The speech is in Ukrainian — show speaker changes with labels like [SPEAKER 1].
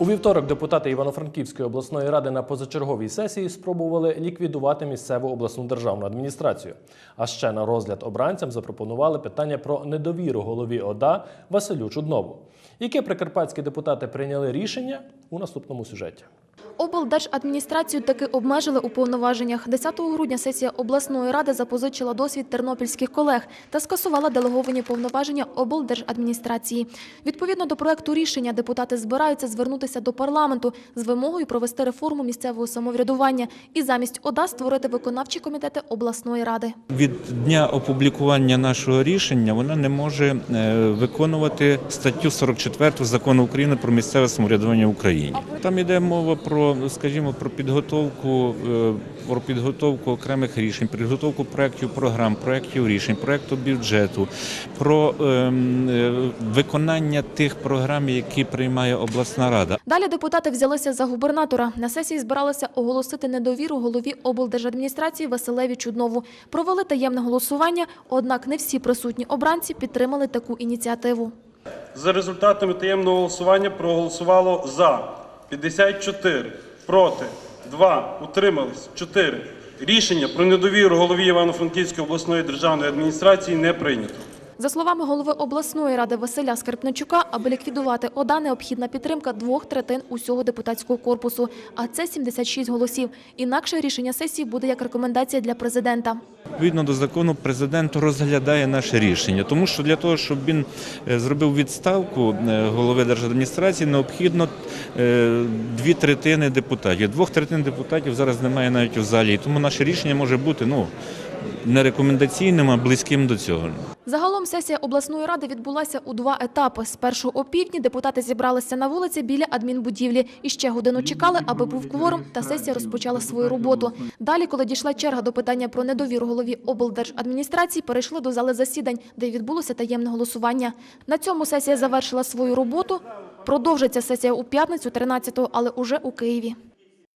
[SPEAKER 1] У вівторок депутати Івано-Франківської обласної ради на позачерговій сесії спробували ліквідувати місцеву обласну державну адміністрацію. А ще на розгляд обранцям запропонували питання про недовіру голові ОДА Василю Чуднову. Яке прикарпатські депутати прийняли рішення у наступному сюжеті?
[SPEAKER 2] Облдержадміністрацію таки обмежили у повноваженнях. 10 грудня сесія обласної ради запозичила досвід тернопільських колег та скасувала делеговані повноваження облдержадміністрації. Відповідно до проекту рішення, депутати збираються звернутися до парламенту з вимогою провести реформу місцевого самоврядування і замість ОДА створити виконавчі комітети обласної ради.
[SPEAKER 3] Від дня опублікування нашого рішення вона не може е, виконувати статтю 44 закону України про місцеве самоврядування в Україні. Там йде мова про, скажімо, про підготовку, е, про підготовку окремих рішень, підготовку проєктів програм, проєктів рішень, проєкту бюджету, про ем, е, виконання тих програм, які приймає обласна рада.
[SPEAKER 2] Далі депутати взялися за губернатора. На сесії збиралися оголосити недовіру голові облдержадміністрації Василеві Чуднову. Провели таємне голосування, однак не всі присутні обранці підтримали таку ініціативу.
[SPEAKER 4] За результатами таємного голосування проголосувало за 54, проти 2, утримались 4. Рішення про недовіру голові Івано-Франківської обласної державної адміністрації не прийнято.
[SPEAKER 2] За словами голови обласної ради Василя Скрипничука, аби ліквідувати ОДА, необхідна підтримка двох третин усього депутатського корпусу, а це 76 голосів. Інакше рішення сесії буде як рекомендація для президента.
[SPEAKER 3] Відповідно до закону, президент розглядає наше рішення, тому що для того, щоб він е, зробив відставку е, голови держадміністрації, необхідно е, дві третини депутатів. Двох третин депутатів зараз немає навіть у залі, тому наше рішення може бути ну не рекомендаційним, а близьким до цього.
[SPEAKER 2] Загалом сесія обласної ради відбулася у два етапи. Спершу о півдні депутати зібралися на вулиці біля адмінбудівлі і ще годину чекали, аби був кворум, та сесія розпочала свою роботу. Далі, коли дійшла черга до питання про недовіру голові облдержадміністрації, перейшли до зали засідань, де відбулося таємне голосування. На цьому сесія завершила свою роботу. Продовжиться сесія у п'ятницю, 13-го, але уже у Києві.